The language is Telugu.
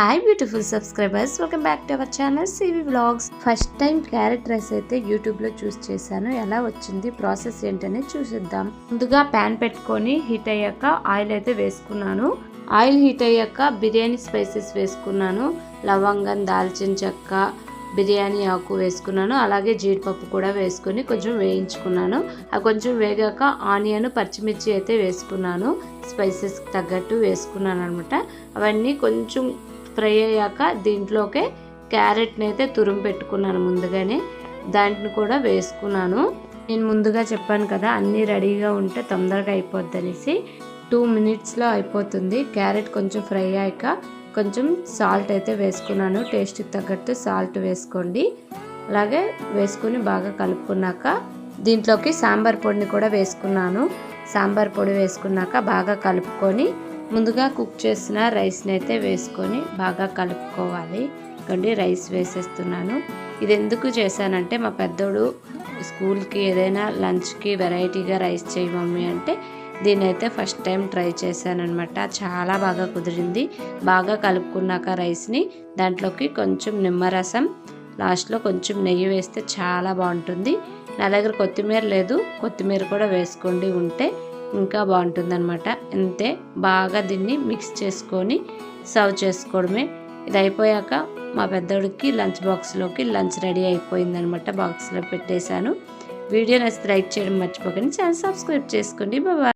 Hi beautiful subscribers welcome back to our channel CV vlogs first time carrot rice అయితే యూట్యూబ్లో చూస్ చేశాను. ఎలా వచ్చింది? ప్రాసెస్ ఏంటనే చూసిద్దాం. ముందుగా ప్యాన్ పెట్టుకొని హీట్ అయ్యాక ఆయిల్ అయితే వేసుకున్నాను. ఆయిల్ హీట్ అయ్యాక బిర్యానీ స్పైసెస్ వేసుకున్నాను. లవంగం దాల్చిన చెక్క బిర్యానీ ఆకు వేసుకున్నాను. అలాగే జీడిపప్పు కూడా వేసుకొని కొంచెం వేయించుకున్నాను. ఆ కొంచెం వేగాక ఆనియన్ పచ్చిమిర్చి అయితే వేసుకున్నాను. స్పైసెస్కి తగ్గట్టు వేసుకున్నాను అనమాట అవన్నీ కొంచెం ఫ్రై అయ్యాక దీంట్లోకే క్యారెట్ని అయితే తురుము పెట్టుకున్నాను ముందుగానే. దాంట్ని కూడా వేసుకున్నాను. నేను ముందుగా చెప్పాను కదా అన్నీ రెడీగా ఉంటే తొందరగా అయిపోద్ది అనేసి టూ మినిట్స్లో అయిపోతుంది. క్యారెట్ కొంచెం ఫ్రై అయ్యాక కొంచెం సాల్ట్ అయితే వేసుకున్నాను. టేస్ట్కి తగ్గట్టు సాల్ట్ వేసుకోండి. అలాగే వేసుకుని బాగా కలుపుకున్నాక దీంట్లోకి సాంబార్ పొడిని కూడా వేసుకున్నాను. సాంబార్ పొడి వేసుకున్నాక బాగా కలుపుకొని ముందుగా కుక్ చేసిన రైస్ని అయితే వేసుకొని బాగా కలుపుకోవాలి. ఇక్కడి రైస్ వేసేస్తున్నాను. ఇది ఎందుకు చేశానంటే మా పెద్దోడు స్కూల్కి ఏదైనా లంచ్కి వెరైటీగా రైస్ చేయి మమ్మీ అంటే దీని అయితే ఫస్ట్ టైం ట్రై చేశానమాట చాలా బాగా కుదిరింది. బాగా కలుపుకున్నాక రైస్ని దాంట్లోకి కొంచెం నిమ్మరసం లాస్ట్లో కొంచెం నెయ్యి వేస్తే చాలా బాగుంటుంది. నా దగ్గర కొత్తిమీర లేదు. కొత్తిమీర కూడా వేసుకోండి ఉంటే ఇంకా బాగుంటుంది అనమాట అంతే బాగా దీన్ని మిక్స్ చేసుకొని సర్వ్ చేసుకోవడమే. ఇది అయిపోయాక మా పెద్దోడికి లంచ్ బాక్స్లోకి లంచ్ రెడీ అయిపోయిందనమాట బాక్స్లో పెట్టేశాను. వీడియో నచ్చితే లైక్ చేయడం మర్చిపోకండి. ఛానల్ సబ్స్క్రైబ్ చేసుకోండి. బాబా